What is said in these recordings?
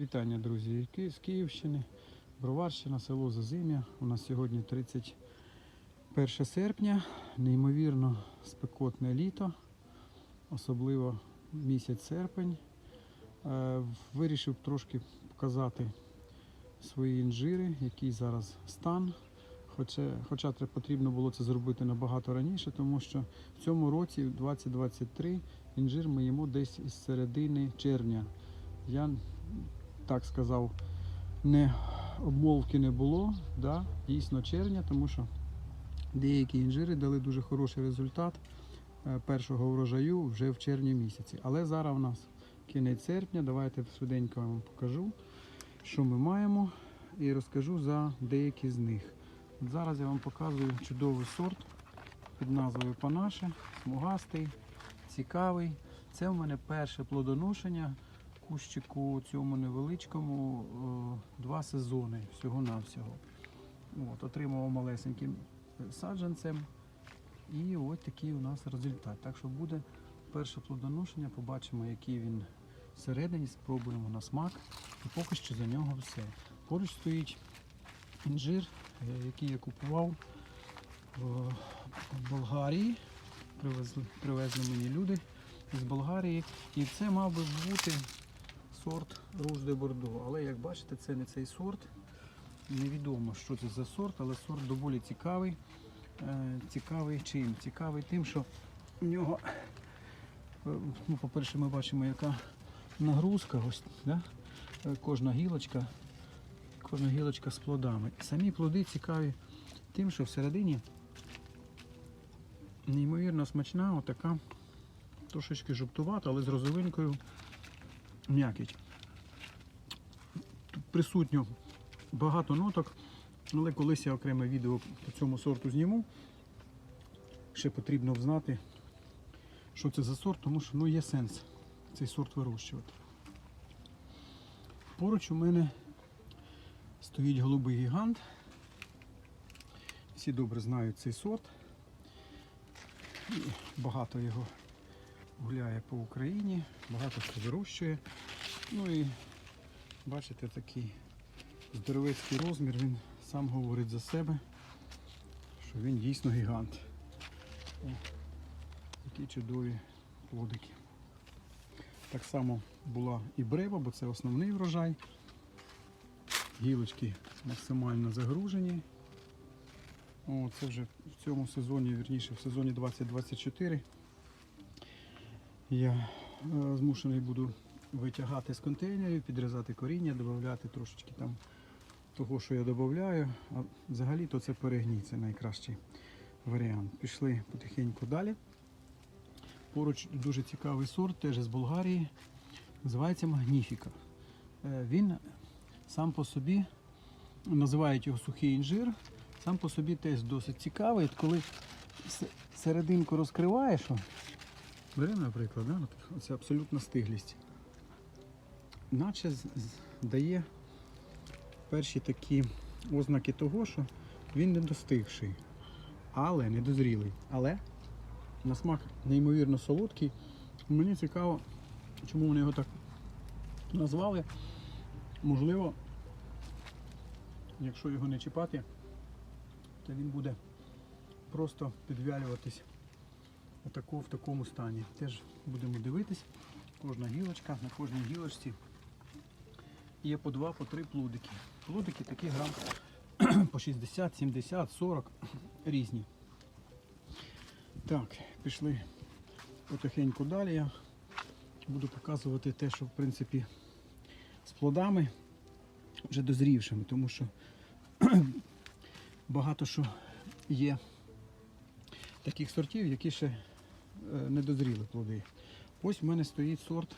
Вітання, друзі, з Київщини, Броварщина, село Зазим'я. У нас сьогодні 31 серпня, неймовірно спекотне літо, особливо місяць серпень. Е, Вирішив трошки показати свої інжири, який зараз стан. Хоча, хоча потрібно було це зробити набагато раніше, тому що в цьому році, 2023, інжир ми їмо десь із середини червня. Я так сказав, не обмовки не було, да, дійсно червня, тому що деякі інжири дали дуже хороший результат е, першого врожаю вже в червні місяці. Але зараз у нас кінець серпня. Давайте швиденько вам покажу, що ми маємо, і розкажу за деякі з них. От зараз я вам показую чудовий сорт під назвою Панаше, смугастий, цікавий. Це в мене перше плодоношення кущику цьому невеличкому два сезони всього-навсього. От, отримував малесеньким е, саджанцем. І ось такий у нас результат. Так що буде перше плодоношення, побачимо, який він всередині, спробуємо на смак. І поки що за нього все. Поруч стоїть інжир, е, який я купував в Болгарії. Привезли, привезли мені люди з Болгарії. І це мав би бути сорт Руж де Бордо. Але як бачите, це не цей сорт. Невідомо, що це за сорт, але сорт доволі цікавий. Е, Цікавий чим? Цікавий тим, що в нього, е, ну, по-перше, ми бачимо, яка нагрузка, ось, да? Е, кожна гілочка, кожна гілочка з плодами. І самі плоди цікаві тим, що всередині неймовірно смачна, отака трошечки жовтувата, але з розовинкою м'якіть. Тут присутньо багато ноток, але колись я окреме відео по цьому сорту зніму. Ще потрібно знати, що це за сорт, тому що ну, є сенс цей сорт вирощувати. Поруч у мене стоїть голубий гігант. Всі добре знають цей сорт. І багато його гуляє по Україні, багато хто вирощує. Ну і бачите, такий здоровецький розмір, він сам говорить за себе, що він дійсно гігант. О, такі чудові плодики. Так само була і брева, бо це основний врожай. Гілочки максимально загружені. О, це вже в цьому сезоні, вірніше в сезоні 2024 я е, змушений буду витягати з контейнерів, підрізати коріння, додати трошечки там того, що я додаю. А взагалі то це перегній, це найкращий варіант. Пішли потихеньку далі. Поруч дуже цікавий сорт, теж з Болгарії. Називається Магніфіка. Е, Він сам по собі, називають його сухий інжир, сам по собі теж досить цікавий. Коли серединку розкриваєш, Беремо, наприклад, от абсолютна стиглість. Наче дає перші такі ознаки того, що він не достигший, але не дозрілий. Але на смак неймовірно солодкий. Мені цікаво, чому вони його так назвали. Можливо, якщо його не чіпати, то він буде просто підвялюватись отако, в такому стані. Теж будемо дивитись. Кожна гілочка, на кожній гілочці є по два, по три плодики. Плодики такі грам по 60, 70, 40 різні. Так, пішли потихеньку далі. Я буду показувати те, що в принципі з плодами вже дозрівшими, тому що багато що є таких сортів, які ще е, не дозріли плоди. Ось в мене стоїть сорт,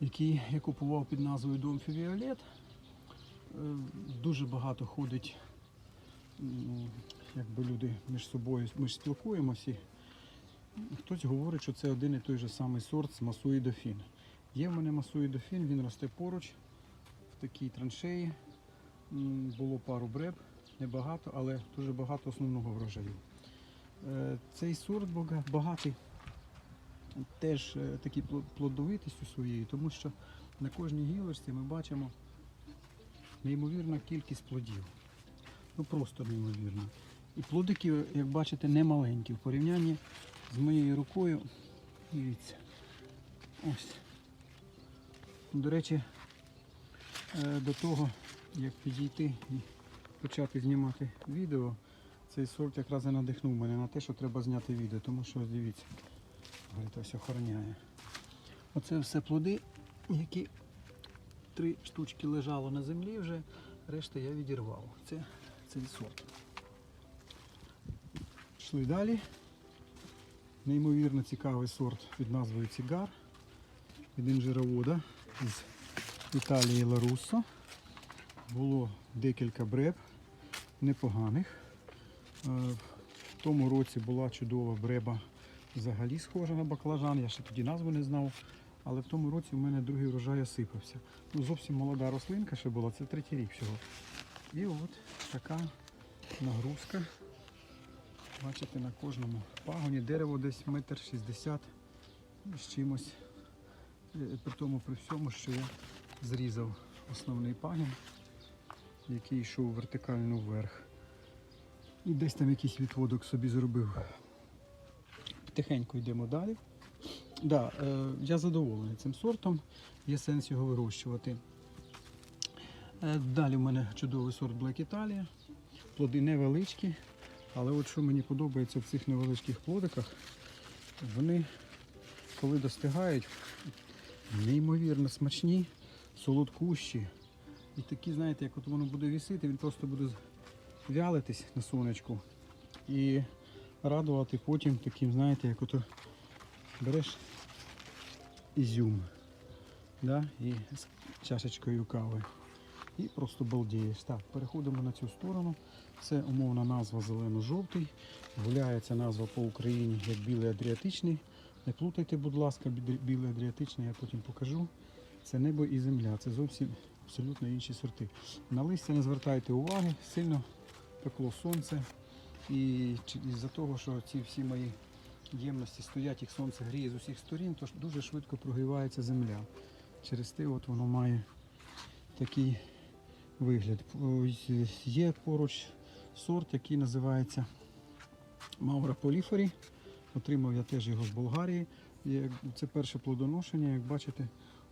який я купував під назвою Дом Фівіолет. Е, Дуже багато ходить, якби люди між собою, ми ж спілкуємося. Хтось говорить, що це один і той же самий сорт з Масуї Дофін. Є в мене Масуї Дофін, він росте поруч в такій траншеї. Було пару бреб, небагато, але дуже багато основного врожаю. Е, Цей сорт бага- багатий теж е, такий плодовитістю своєю, тому що На кожній гілочці ми бачимо неймовірна кількість плодів. Ну просто неймовірно. І плодики, як бачите, не маленькі в порівнянні з моєю рукою. Дивіться. Ось. До речі, е, до того, як підійти і почати знімати відео, цей сорт якраз і надихнув мене на те, що треба зняти відео, тому що дивіться, говорить, ось охороняє. Оце все плоди, які три штучки лежало на землі вже, решта я відірвав. Це цей сорт. Йшли далі. Неймовірно цікавий сорт під назвою Цігар від інжировода з Італії Ларуссо. Було декілька бреб непоганих. Е, В тому році була чудова бреба взагалі схожа на баклажан. Я ще тоді назву не знав. Але в тому році в мене другий врожай осипався. Ну, зовсім молода рослинка ще була, це третій рік всього. І от така нагрузка. Бачите, на кожному пагоні дерево десь метр шістдесят з чимось. Е, При тому при всьому, що я зрізав основний пагін, який йшов вертикально вверх. І десь там якийсь відводок собі зробив. Потихеньку йдемо далі. Да, е, я задоволений цим сортом, є сенс його вирощувати. Е, далі в мене чудовий сорт Black Italia. Плоди невеличкі, але от що мені подобається в цих невеличких плодиках, вони, коли достигають, неймовірно смачні, солодкущі. І такі, знаєте, як от воно буде вісити, він просто буде вялитись на сонечку і радувати потім таким, знаєте, як ото береш ізюм да, і з чашечкою кави. І просто балдієш. Так, переходимо на цю сторону. Це умовна назва зелено-жовтий. Гуляється назва по Україні як білий адріатичний. Не плутайте, будь ласка, бі- білий адріатичний, я потім покажу. Це небо і земля, це зовсім абсолютно інші сорти. На листя не звертайте уваги, сильно пекло сонце. І із-за того, що ці всі мої ємності стоять, їх сонце гріє з усіх сторін, то дуже швидко прогрівається земля. Через те от воно має такий вигляд. Є поруч сорт, який називається Маура Поліфорі. Отримав я теж його з Болгарії. Це перше плодоношення, як бачите,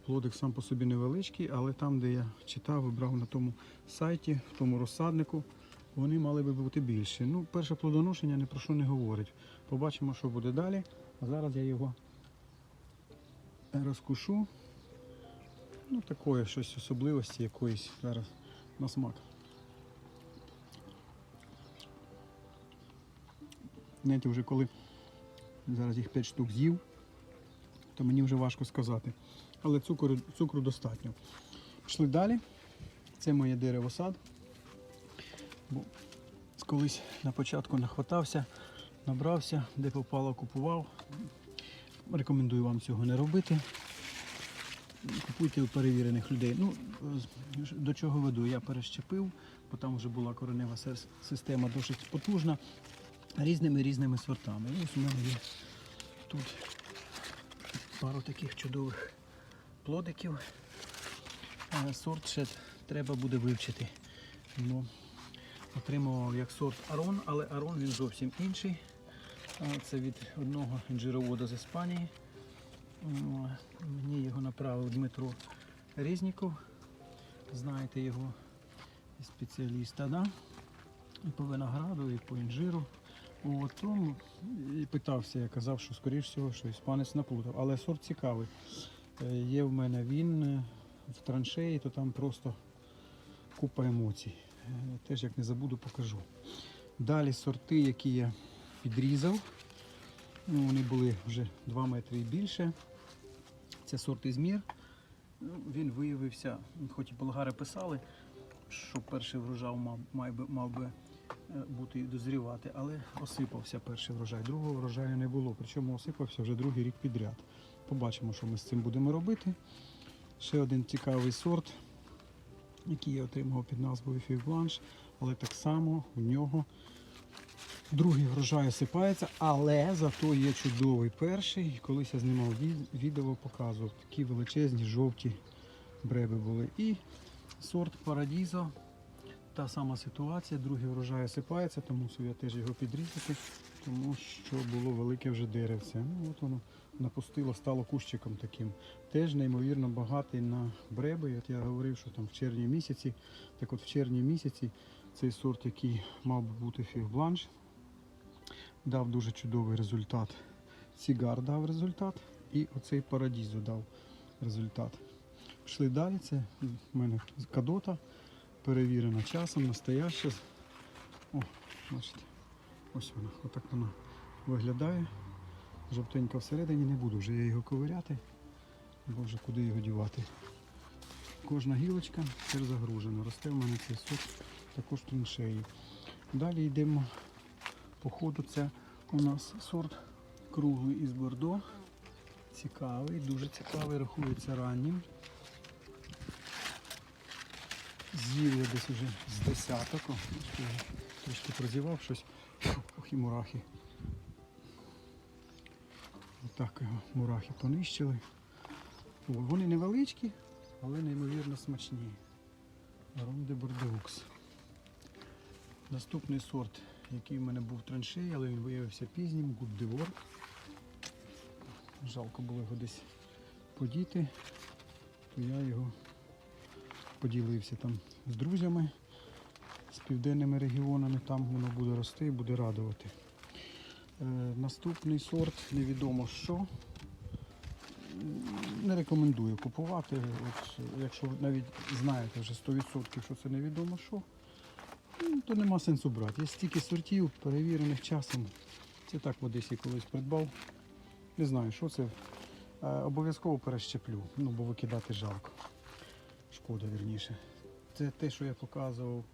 плодик сам по собі невеличкий, але там, де я читав, вибрав на тому сайті, в тому розсаднику, вони мали би бути більші. Ну, перше плодоношення ні про що не говорить. Побачимо, що буде далі. А зараз я його розкушу. Ну, такої щось особливості якоїсь зараз на смак. Знаєте, вже коли зараз їх 5 штук з'їв, то мені вже важко сказати. Але цукру, цукру достатньо. Пішли далі. Це моє дерево сад. Бо колись на початку нахватався, набрався, де попало, купував. Рекомендую вам цього не робити. Купуйте у перевірених людей. Ну, до чого веду? Я перещепив, бо там вже була коренева система досить потужна, різними різними сортами. Ось у мене є тут пару таких чудових плодиків. Е, Сорт ще треба буде вивчити. Ну, отримував як сорт Арон, але Арон він зовсім інший. Це від одного інжировода з Іспанії. Мені його направив Дмитро Резніков. Знаєте його спеціаліста, да? і по винограду, і по інжиру. От, тому і питався, я казав, що скоріш всього, що іспанець наплутав. Але сорт цікавий. Е, Є в мене він е, в траншеї, то там просто купа емоцій. Е, Теж як не забуду, покажу. Далі сорти, які я підрізав. Ну, Вони були вже 2 метри і більше. Це сорт Ізмір. Ну, Він виявився, хоч і болгари писали, що перший врожай мав, мав, би, мав би е, бути дозрівати, але осипався перший врожай. Другого врожаю не було. Причому осипався вже другий рік підряд. Побачимо, що ми з цим будемо робити. Ще один цікавий сорт, який я отримав під назвою Фіг Бланш, але так само в нього Другий врожай осипається, але зато є чудовий перший. Колись я знімав відео, показував такі величезні жовті бреби були. І сорт Парадізо. Та сама ситуація, другий врожай осипається, тому я теж його підрізати, тому що було велике вже деревце. Ну от воно напустило, стало кущиком таким. Теж неймовірно багатий на бреби. От я говорив, що там в червні місяці. Так от в червні місяці цей сорт, який мав би бути фіг-бланш, дав дуже чудовий результат. Сігар дав результат і оцей парадізо дав результат. Пішли далі. Це в мене кадота, перевірена часом, настояща. О, бачите, ось вона, отак вона виглядає. Жовтенька всередині не буду вже я його ковиряти, бо вже куди його дівати. Кожна гілочка теж загружена. Росте в мене цей сорт також траншеї. Далі йдемо по ходу. Це у нас сорт круглий із Бордо. Цікавий, дуже цікавий, рахується раннім. З'їв я десь уже з десяток. Трошки прозівав щось. Ох і мурахи. Отак його мурахи понищили. Вони невеличкі, але неймовірно смачні. Ронде Бордеукс. Наступний сорт, який в мене був в траншеї, але він виявився пізнім, Гуддевор. Жалко було його десь подіти, то я його поділився там з друзями, з південними регіонами, там воно буде рости і буде радувати. Е, наступний сорт невідомо що. Не рекомендую купувати. От, якщо навіть знаєте вже 100% що це невідомо що, ну, то нема сенсу брати. Є стільки сортів, перевірених часом. Це так в Одесі колись придбав. Не знаю, що це. Е, обов'язково перещеплю, ну бо викидати жалко. Шкода вірніше. Це те, що я показував.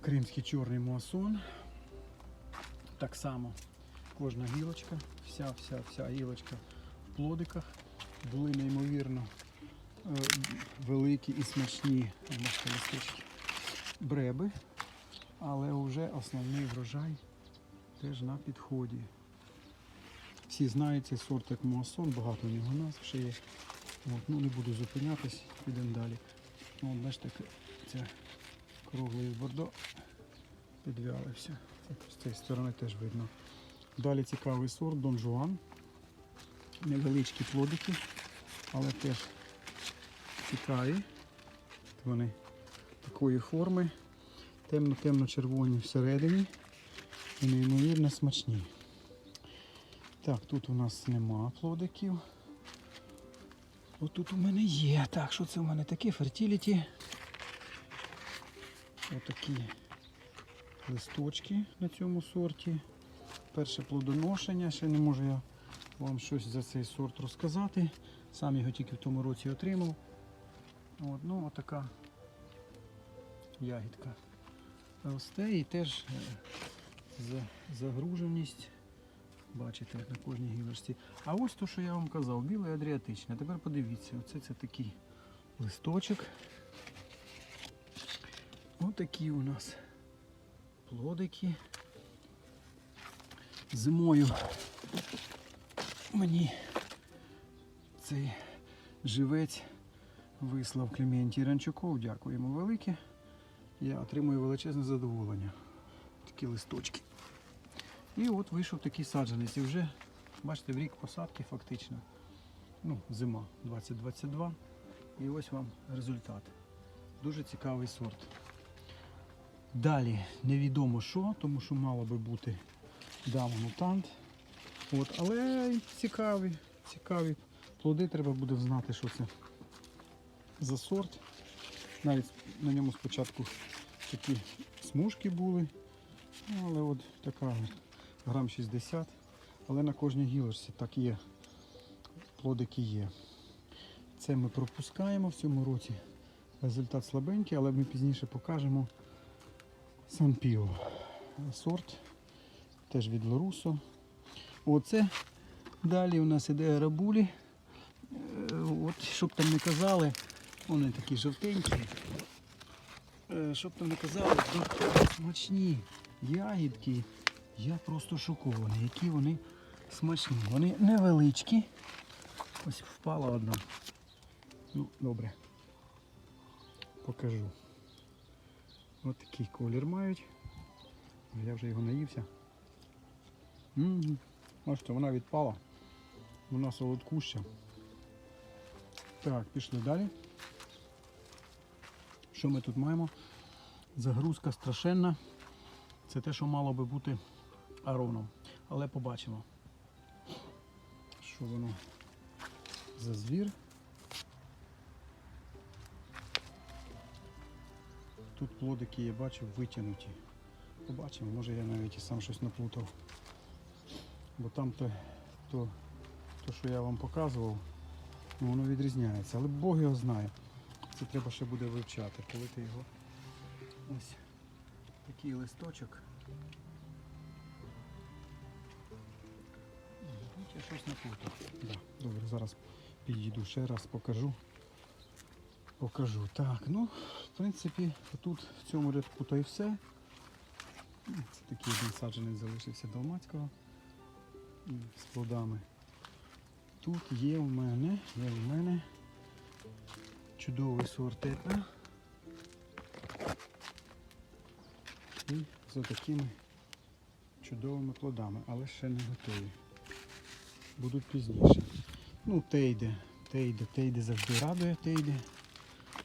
Кримський чорний муасон. Так само кожна гілочка, вся, вся, вся гілочка в плодиках. Були неймовірно е, великі і смачні листочки бреби, але вже основний врожай теж на підході. Всі знають цей сорт як муасон, багато у нього назв ще є. От, ну, не буду зупинятись, підемо далі. От, бачите, це круглий бордо підвялився. З цієї сторони теж видно. Далі цікавий сорт Дон Жуан. Невеличкі плодики, але теж цікаві. Вони такої форми, темно-темно-червоні всередині і неймовірно смачні. Так, тут у нас нема плодиків. Отут у мене є. Так, що це у мене таке? Фертіліті. Отакі листочки на цьому сорті. Перше плодоношення. Ще не можу я вам щось за цей сорт розказати. Сам його тільки в тому році отримав. От, ну, отака ягідка росте і теж е, за- загруженість. Бачите, на кожній гілочці. А ось то, що я вам казав, біле адріатичне. Тепер подивіться, оце це такий листочок. Такі у нас плодики. Зимою мені цей живець вислав Клементій Ранчуков. Дякую йому велике. Я отримую величезне задоволення. Такі листочки. І от вийшов такий саджанець. І вже, бачите, в рік посадки фактично. Ну, зима 2022. І ось вам результат. Дуже цікавий сорт. Далі невідомо що, тому що мало би бути дама мутант. От, але цікаві, цікаві плоди треба буде знати, що це за сорт. Навіть на ньому спочатку такі смужки були. Ну, але от така грам 60. Але на кожній гілочці так є. Плодики є. Це ми пропускаємо в цьому році. Результат слабенький, але ми пізніше покажемо Сан Піо. Сорт теж від Лорусо. Оце далі у нас іде арабулі. Е, От, щоб там не казали, вони такі жовтенькі. Е, Щоб там не казали, смачні ягідки. Я просто шокований, які вони смачні. Вони невеличкі. Ось впала одна. Ну, добре. Покажу. Ось такий колір мають. Я вже його наївся. Бачите, вона відпала. Вона солодкуща. Так, пішли далі. Що ми тут маємо? Загрузка страшенна. Це те, що мало би бути ароном. Але побачимо, що воно за звір. Тут плодики я бачу витягнуті. Побачимо, може я навіть і сам щось наплутав. Бо там то, то, то що я вам показував, ну, воно відрізняється. Але Бог його знає. Це треба ще буде вивчати, коли ти його. Ось такий листочок. Мабуть, я щось наплутав. Да, добре, зараз підійду ще раз, покажу. Покажу. Так, ну, в принципі, тут в цьому рядку то і все. Це такий один саджанець залишився далмацького з плодами. Тут є в мене, є в мене чудовий сорт етна. І з такими чудовими плодами, але ще не готові. Будуть пізніше. Ну, тейде, тейде, тейде завжди радує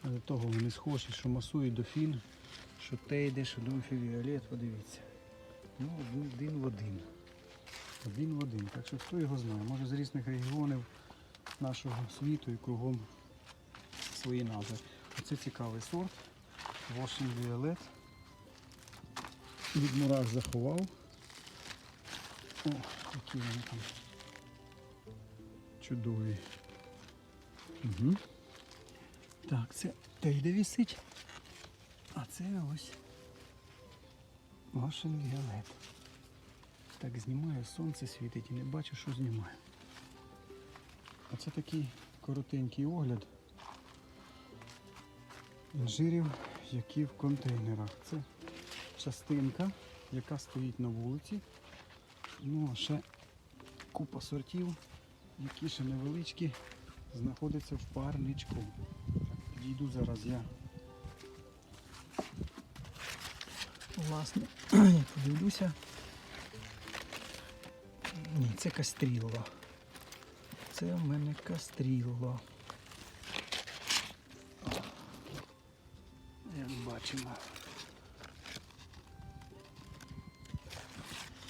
тейде. Але того вони схожі, що масує дофін, що тейде, що домфівіолет, подивіться. Ну, один, в один. Один в один. Так що хто його знає, може з різних регіонів нашого світу і кругом свої назви. Оце цікавий сорт. Washing Violet. Від мурах заховав. О, які вони там чудові. Угу. Так, це тейде висить. А це ось Washing Violet. Так, знімаю, сонце світить і не бачу, що знімаю. А це такий коротенький огляд інжирів, які в контейнерах. Це частинка, яка стоїть на вулиці. Ну, а ще купа сортів, які ще невеличкі, знаходяться в парничку. Підійду зараз я. Власне, я подивлюся. Ні, це кастріло. Це в мене кастріло. Як бачимо.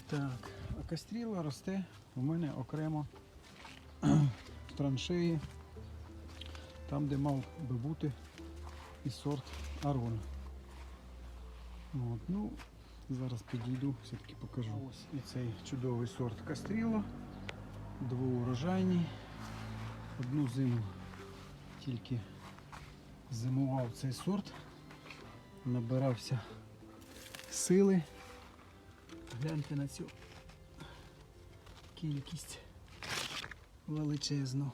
Так, а кастріла росте у мене окремо в траншеї, там, де мав би бути і сорт Арон. От, ну, зараз підійду, все-таки покажу. Ось і цей чудовий сорт Кастріло. Двоурожайний. Одну зиму тільки зимував цей сорт, набирався сили. Гляньте на цю кількість величезну.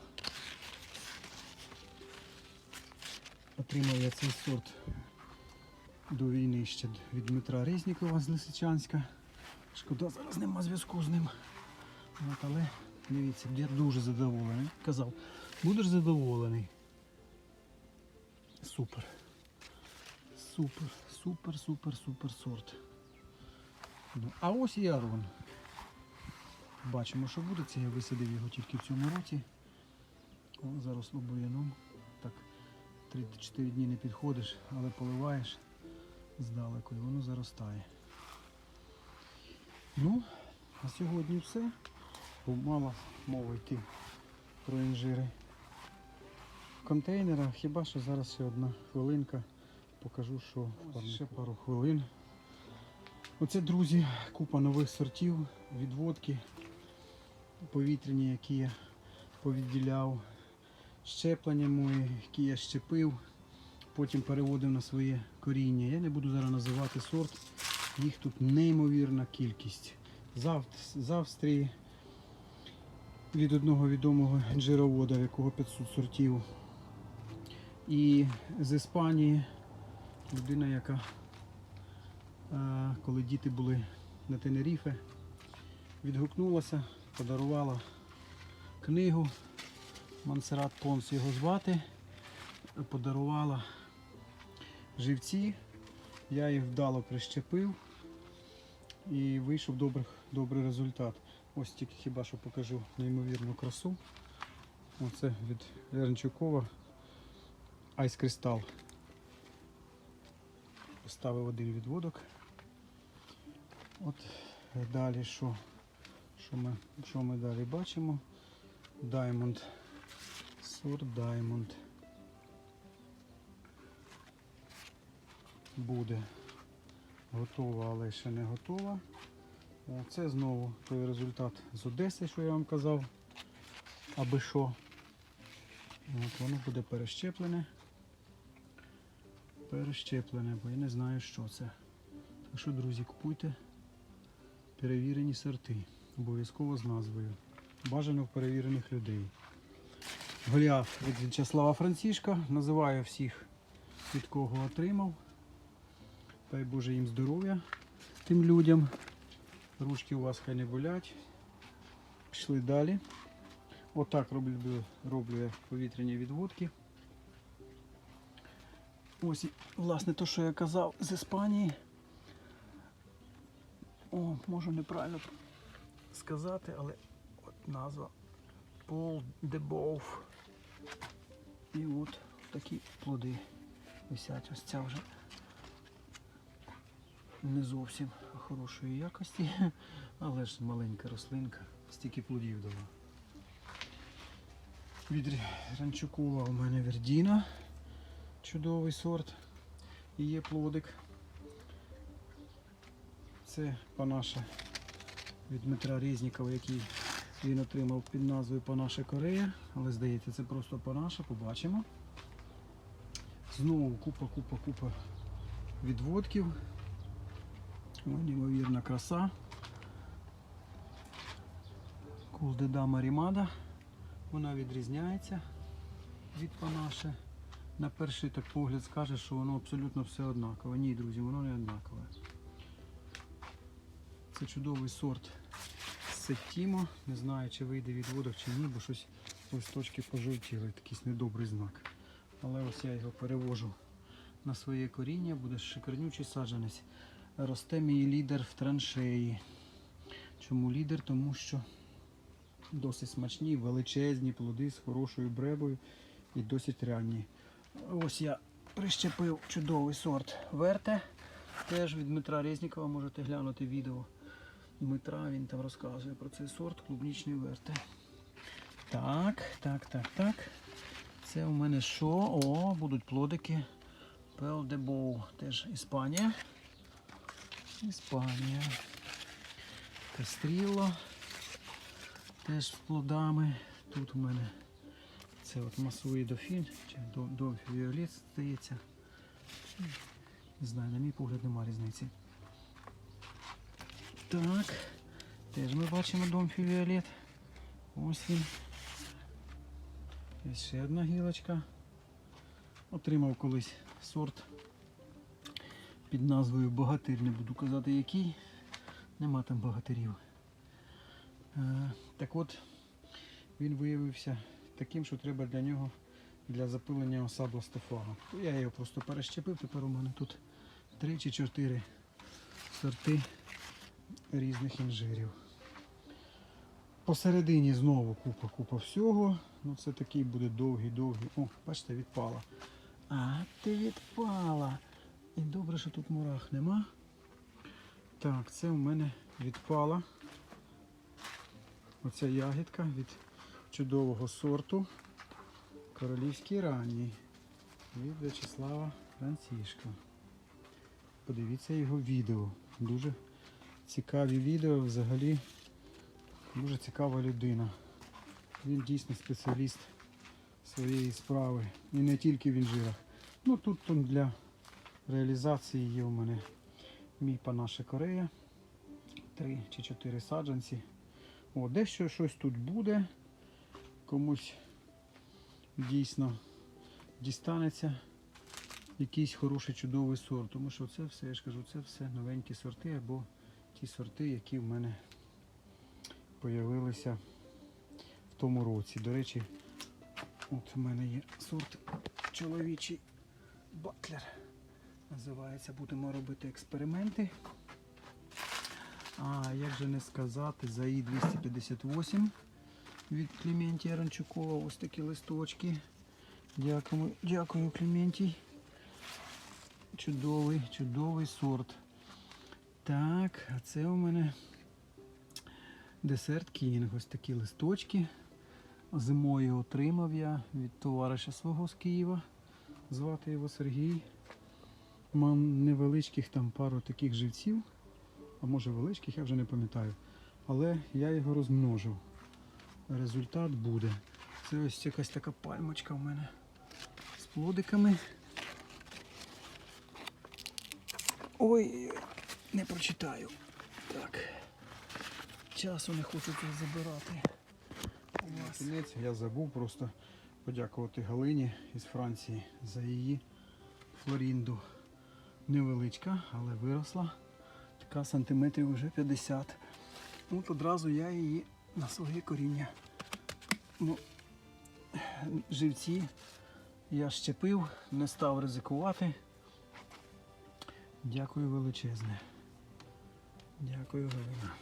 Отримав я цей сорт до війни ще від Дмитра Резнікова з Лисичанська. Шкода, зараз нема зв'язку з ним. От, але дивіться, я дуже задоволений. Казав, будеш задоволений. Супер. Супер, супер, супер, супер сорт. Ну, а ось і. Бачимо, що буде. Це я висадив його тільки в цьому році. О, заросло бур'яном. Так, 3-4 дні не підходиш, але поливаєш здалеку і воно заростає. Ну, а сьогодні все. Бо мало мови йти про інжири. В контейнерах хіба що зараз ще одна хвилинка. Покажу, що Ось ще пару хвилин. Оце, друзі, купа нових сортів, відводки повітряні, які я повідділяв, щеплення мої, які я щепив, потім переводив на своє коріння. Я не буду зараз називати сорт, їх тут неймовірна кількість. З, Австрії від одного відомого інжировода, в якого 500 сортів. І з Іспанії людина, яка е, коли діти були на Тенеріфе, відгукнулася, подарувала книгу. Монсеррат Понс його звати. подарувала живці. Я їх вдало прищепив і вийшов добрий, добрий результат. Ось тільки хіба що покажу неймовірну красу. Оце від Лернчукова Айс Кристал. Поставив один відводок. От далі що? Що ми, що ми далі бачимо? Diamond. Сорт Diamond. Буде готова, але ще не готова. Це знову той результат з Одеси, що я вам казав. Аби що. От воно буде перещеплене. Перещеплене, бо я не знаю, що це. Так що, друзі, купуйте перевірені сорти. Обов'язково з назвою. Бажано в перевірених людей. Голіаф від В'ячеслава Францішка. Називаю всіх, від кого отримав. Дай Боже їм здоров'я тим людям. Ручки у вас хай не болять. Пішли далі. Отак роблю, роблю повітряні відводки. Ось, власне, те, що я казав з Іспанії. О, можу неправильно сказати, але от назва Пол де Боуф. І от такі плоди висять. Ось ця вже не зовсім хорошої якості, але ж маленька рослинка, стільки плодів дала. Від Ранчукова у мене Вердіна, чудовий сорт. І є плодик. Це панаша від Дмитра Резнікова, який він отримав під назвою Панаша Корея, але здається, це просто панаша, побачимо. Знову купа, купа, купа відводків. Неймовірна краса. Кулдеда Марімада. Вона відрізняється від панаши. На перший так погляд скаже, що воно абсолютно все однакове. Ні, друзі, воно не однакове. Це чудовий сорт Сеттімо. Не знаю, чи вийде відводок чи ні, бо щось листочки пожовтіли, якийсь недобрий знак. Але ось я його перевожу на своє коріння, буде шикарнючий саджанець. Росте мій лідер в траншеї. Чому лідер? Тому що досить смачні, величезні плоди з хорошою бребою і досить ранні. Ось я прищепив чудовий сорт Верте. Теж від Дмитра Резнікова можете глянути відео. Дмитра він там розказує про цей сорт клубнічний верте. Так, так, так, так. Це у мене що? О, будуть плодики. Пел де Боу. Теж Іспанія. Іспанія. Кастріло. Теж з плодами. Тут у мене це от масовий дофін, чи до- здається. Не знаю, на мій погляд нема різниці. Так. Теж ми бачимо Домфі Віолет. Ось він. Є ще одна гілочка. Отримав колись сорт під назвою Богатир. Не буду казати який. Нема там богатирів. Е, так от, він виявився таким, що треба для нього для запилення осабла стофага. Я його просто перещепив, тепер у мене тут три чи чотири сорти різних інжирів. Посередині знову купа-купа всього. Ну це такий буде довгий-довгий. О, бачите, відпала. А, ти відпала. І добре, що тут мурах нема. Так, це у мене відпала. Оця ягідка від чудового сорту. Королівський ранній від В'ячеслава Францішка. Подивіться його відео. Дуже цікаві відео взагалі. Дуже цікава людина. Він дійсно спеціаліст своєї справи. І не тільки в інжирах. Ну тут там для реалізації є у мене мій панаша Корея. Три чи чотири саджанці. О, дещо щось тут буде. Комусь дійсно дістанеться якийсь хороший чудовий сорт. Тому що це все, я ж кажу, це все новенькі сорти або ті сорти, які в мене появилися в тому році. До речі, от у мене є сорт чоловічий батлер. Називається, будемо робити експерименти. А як же не сказати, за і 258 від Клементія Ранчукова. Ось такі листочки. Дякую, дякую, Клементій. Чудовий, чудовий сорт. Так, а це у мене десерт Кінг. Ось такі листочки. Зимою отримав я від товариша свого з Києва. Звати його Сергій. Мав невеличких там пару таких живців. А може величких, я вже не пам'ятаю. Але я його розмножив. Результат буде. Це ось якась така пальмочка в мене з плодиками. Ой, не прочитаю. Так. Часу не хочу тут забирати. У вас. Кінець я забув просто подякувати Галині із Франції за її флорінду. Невеличка, але виросла. Така сантиметрів вже 50. От одразу я її на своє коріння. Ну, живці я щепив, не став ризикувати. Дякую величезне. Дякую, Галина.